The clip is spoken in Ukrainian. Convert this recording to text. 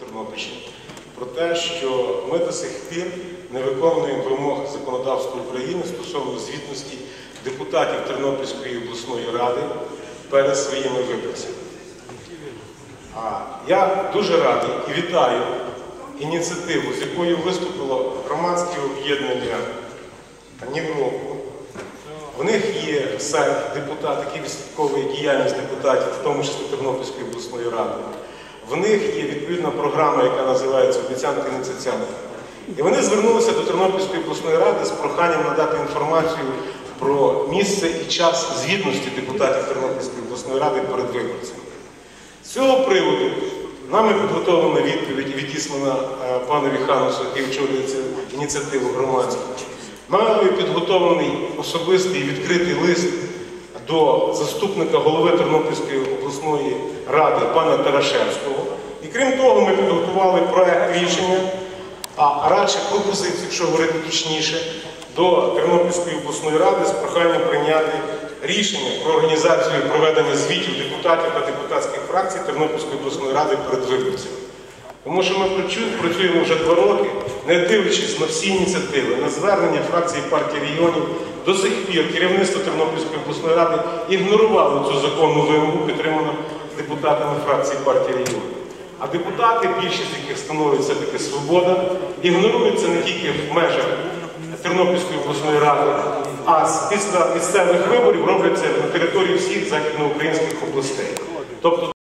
Тернопільщини про те, що ми до сих пір не виконуємо вимог законодавства України стосовно звітності депутатів Тернопільської обласної ради перед своїми виборцями. А я дуже радий і вітаю ініціативу, з якою виступило громадське об'єднання Нівроку. В них є сайт депутат, який відслідковує діяльність депутатів, в тому числі Тернопільської обласної ради. В них є відповідна програма, яка називається Обіцянка ініціативна. І вони звернулися до Тернопільської обласної ради з проханням надати інформацію про місце і час звітності депутатів Тернопільської обласної ради перед виборцями. З цього приводу нами підготовлена відповідь і відіслана е, панові Ханусу, який очолює ініціативу громадську. Нами підготовлений особистий відкритий лист до заступника голови Тернопільської обласної ради пана Тарашевського. І крім того, ми підготували проект рішення, а радше пропозицію, якщо говорити точніше, до Тернопільської обласної ради з проханням прийняти рішення про організацію проведення звітів депутатів та депутатських фракцій Тернопільської обласної ради перед виборцями. Тому що ми працюємо вже два роки, не дивлячись на всі ініціативи, на звернення фракції партії регіонів, до сих пір керівництво Тернопільської обласної ради ігнорувало цю законну вимогу, підтриману депутатами фракції партії регіонів. А депутати, більшість яких становить все-таки свобода, ігноруються не тільки в межах Тернопільської обласної ради, а після місцевих виборів робляться на території всіх західноукраїнських областей. Тобто